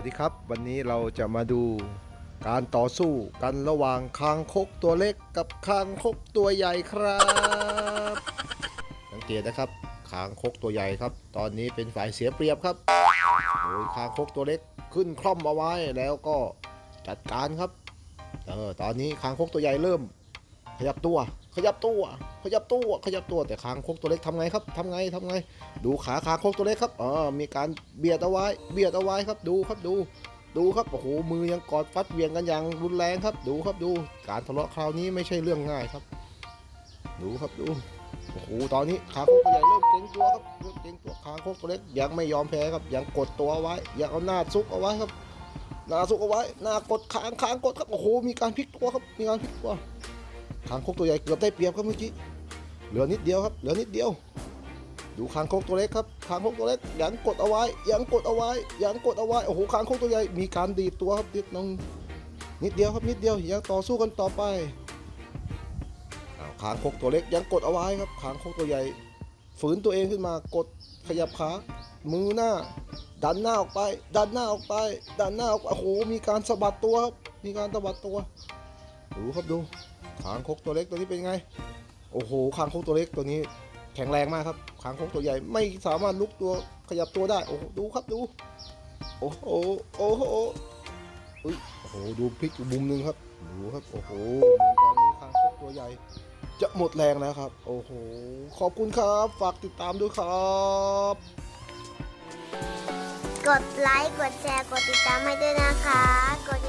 วัสดีครับ วันนี้เราจะมาดูการต่อสู้กันระหว่างคางคกตัวเล็กกับคางคกตัวใหญ่ครับสังเกตนะครับคางคกตัวใหญ่ครับ ตอนนี้เป็นฝ่ายเสียเปรียบครับโดยคางคกตัวเล็กขึ้นคล่อมเอาไว้แล้วก็จัดการครับเออตอนนี้คางคกตัวใหญ่เริ่ม ขยับตัว ขยับตัว ขยับตัว ขยับตัว แต่คางคกตัวเล็กทำไงครับทำไงทำไง ดูขาคางคกตัวเล็กครับอ๋อมีการเบียดเอาไว้ เบียดเอาไว้ครับ ดูครับดู ดูครับ โอ้โห มือยังกอดฟัดเวียงกันอย่างรุนแรงครับ ดูครับดู การทะเลาะคราวนี้ไม่ใช่เรื่องง่ายครับ ดูครับดู โอ้โห ตอนนี้คางคกตัวใหญ่เริ่มเกรงตัวครับ เริ่มเกรงตัวคางคกตัวเล็กยังไม่ยอมแพ้ครับ ยังกดตัวไว้ ยังเอาหน้าซุกเอาไว้ครับ หน้าซุกเอาไว้ หน้ากดคางคางกดครับ โอ้โห มีการพลิกตัวครับ มีการพลิกตัว คางคกตัวใหญ่เกือบได้เปรียบครับเมื่อกี้เหลือนิดเดียวครับ เหลือนิดเดียว ดูคางคกตัวเล็กครับคางคกตัวเล็กยังกดเอาไว้ยังกดเอาไว้ยังกดเอาไว้โอ้โหคางคกตัวใหญ่มีการดีดตัวครับนิดนึงนิดเดียวครับนิดเดียวยังต่อสู้กันต่อไปคางคกตัวเล็กยังกดเอาไว้ครับคางคกตัวใหญ่ ฝืนตัวเองขึ้นมากดขยับขามือหน้า ดันหน้าออกไป ดันหน้าออกไป ดันหน้าออกไปโอ้โหมีการสะบัดตัวครับมีการสะบัดตัวดูครับดู คางคกตัวเล็กตัวนี้เป็นไง โอ้โหคางคกตัวเล็กตัวนี้แข็งแรงมากครับคางคกตัวใหญ่ไม่สามารถลุกตัวขยับตัวได้ โอ้โหดูครับดู โอ้โหโอ้โหอุ้ยโอ้โหดูพลิกอีกมุมหนึงครับดูครับโอ้โหเหมือนตอนนี้คางคกตัวใหญ่ จะหมดแรงแล้วครับ โอ้โหขอบคุณครับ ฝากติดตามด้วยครับ กดไลค์กดแชร์กดติดตามให้ด้วยนะคะกด